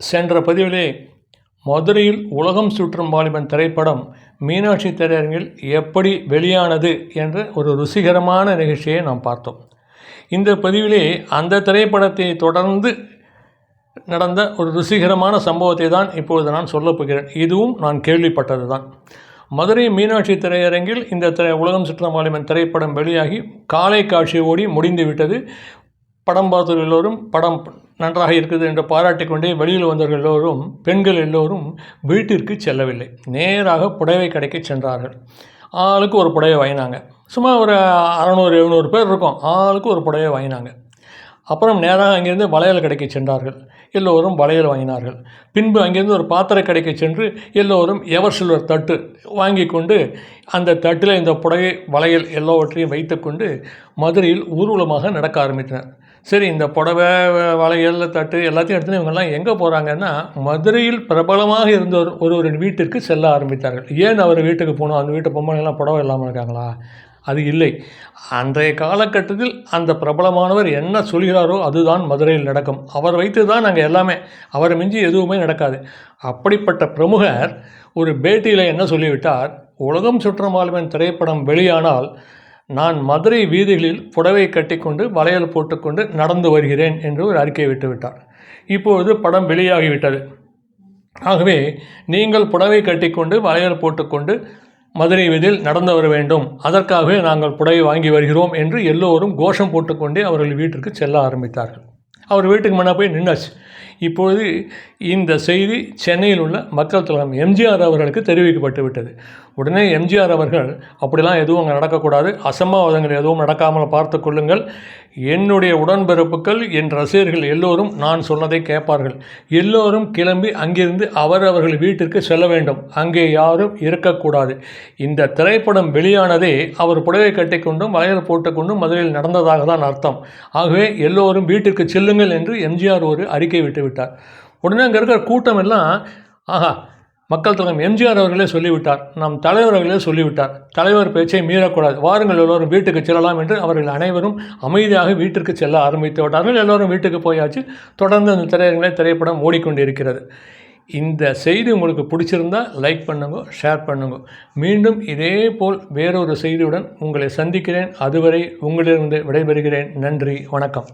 சென்ற பதிவிலே மதுரையில் உலகம் சுற்றும் வாலிபன் திரைப்படம் மீனாட்சி திரையரங்கில் எப்படி வெளியானது என்ற ஒரு ருசிகரமான நிகழ்ச்சியை நாம் பார்த்தோம். இந்த பதிவிலே அந்த திரைப்படத்தை தொடர்ந்து நடந்த ஒரு ருசிகரமான சம்பவத்தை தான் இப்பொழுது நான் சொல்லப் போகிறேன். இதுவும் நான் கேள்விப்பட்டது தான் மதுரை மீனாட்சி திரையரங்கில் இந்த திரை உலகம் சுற்றும் வாலிபன் திரைப்படம் வெளியாகி காலை காட்சி ஓடி முடிந்து விட்டது படம் பார்த்தவர்கள் எல்லோரும் படம் நன்றாக இருக்குது என்று பாராட்டி கொண்டே வெளியில் வந்தவர்கள் எல்லோரும் பெண்கள் எல்லோரும் வீட்டிற்கு செல்லவில்லை. நேராக புடவை கடைக்கு சென்றார்கள். ஆளுக்கு ஒரு புடவை வாங்கினாங்க. சும்மா ஒரு அறநூறு எழுநூறு பேர் இருக்கும். ஆளுக்கு ஒரு புடவை வாங்கினாங்க. அப்புறம் நேராக அங்கேருந்து வளையல் கடைக்கு சென்றார்கள். எல்லோரும் வளையல் வாங்கினார்கள். பின்பு அங்கேருந்து ஒரு பாத்திர கடைக்கு சென்று எல்லோரும் எவர் சில்வர் தட்டு வாங்கி கொண்டு அந்த தட்டில் இந்த புடவை வளையல் எல்லாவற்றையும் வைத்துக்கொண்டு மதுரையில் ஊர்வலமாக நடக்க ஆரம்பித்தனர். சரி இந்த புடவை வளையல் தட்டு எல்லாத்தையும் எடுத்துன்னு இவங்கெல்லாம் எங்கே போகிறாங்கன்னா மதுரையில் பிரபலமாக இருந்த ஒரு ஒருவரின் வீட்டிற்கு செல்ல ஆரம்பித்தார்கள். ஏன் அவர் வீட்டுக்கு போகணும்? அந்த வீட்டு பொம்மைகள்லாம் புடவை இல்லாமல் இருக்காங்களா? அது இல்லை. அன்றைய காலகட்டத்தில் அந்த பிரபலமானவர் என்ன சொல்கிறாரோ அதுதான் மதுரையில் நடக்கும். அவர் வைத்து தான் நாங்கள் எல்லாமே. அவரை மிஞ்சி எதுவுமே நடக்காது. அப்படிப்பட்ட பிரமுகர் ஒரு பேட்டியில் என்ன சொல்லிவிட்டார்? உலகம் சுற்றமாலுமே திரைப்படம் வெளியானால் நான் மதுரை வீதிகளில் புடவை கட்டிக்கொண்டு வளையல் போட்டுக்கொண்டு நடந்து வருகிறேன் என்று ஒரு அறிக்கை விட்டுவிட்டார். இப்பொழுது படம் வெளியாகிவிட்டது. ஆகவே நீங்கள் புடவை கட்டிக்கொண்டு வளையல் போட்டுக்கொண்டு மதுரை வீதியில் நடந்து வர வேண்டும். அதற்காகவே நாங்கள் புடவை வாங்கி வருகிறோம் என்று எல்லோரும் கோஷம் போட்டுக்கொண்டே அவர்கள் வீட்டிற்கு செல்ல ஆரம்பித்தார்கள். அவர் வீட்டுக்கு முன்னே போய் நின்னாச்சு. இப்பொழுது இந்த செய்தி சென்னையில் உள்ள மக்கள் தலைவர் எம்ஜிஆர் அவர்களுக்கு தெரிவிக்கப்பட்டு விட்டது. உடனே எம்ஜிஆர் அவர்கள் அப்படிலாம் எதுவும் அங்கே நடக்கக்கூடாது. அசம்பாவிதங்கள் எதுவும் நடக்காமல் பார்த்து கொள்ளுங்கள். என்னுடைய உடன்பிறப்புகள் என் ரசிகர்கள் எல்லோரும் நான் சொன்னதை கேட்பார்கள். எல்லோரும் கிளம்பி அங்கிருந்து அவர் அவர்கள் வீட்டிற்கு செல்ல வேண்டும். அங்கே யாரும் இருக்கக்கூடாது. இந்த திரைப்படம் வெளியானதே அவர் புடவை கட்டிக்கொண்டும் வயல் போட்டுக்கொண்டும் மதுரையில் நடந்ததாக தான் அர்த்தம். ஆகவே எல்லோரும் வீட்டிற்கு செல்லுங்கள் என்று எம்ஜிஆர் ஒரு அறிக்கை சொல்லிவிட்டார். உடனே அங்கே இருக்கிற கூட்டம் எல்லாம் ஆஹா மக்கள் தலைவர் எம்ஜிஆர் அவர்களே சொல்லிவிட்டார் நம் தலைவர் அவர்களே சொல்லிவிட்டார். தலைவர் பேச்சை மீறக்கூடாது. வாருங்கள் எல்லோரும் வீட்டுக்கு செல்லலாம் என்று அவர்கள் அனைவரும் அமைதியாக வீட்டிற்கு செல்ல ஆரம்பித்து விட்டார்கள். எல்லோரும் வீட்டுக்கு போயாச்சு. தொடர்ந்து அந்த திரையரங்களை திரைப்படம் ஓடிக்கொண்டிருக்கிறது. இந்த செய்தி உங்களுக்கு பிடிச்சிருந்தா லைக் பண்ணுங்க ஷேர் பண்ணுங்க. மீண்டும் இதே போல் வேறொரு செய்தியுடன் உங்களை சந்திக்கிறேன். அதுவரை உங்களிலிருந்து விடைபெறுகிறேன். நன்றி வணக்கம்.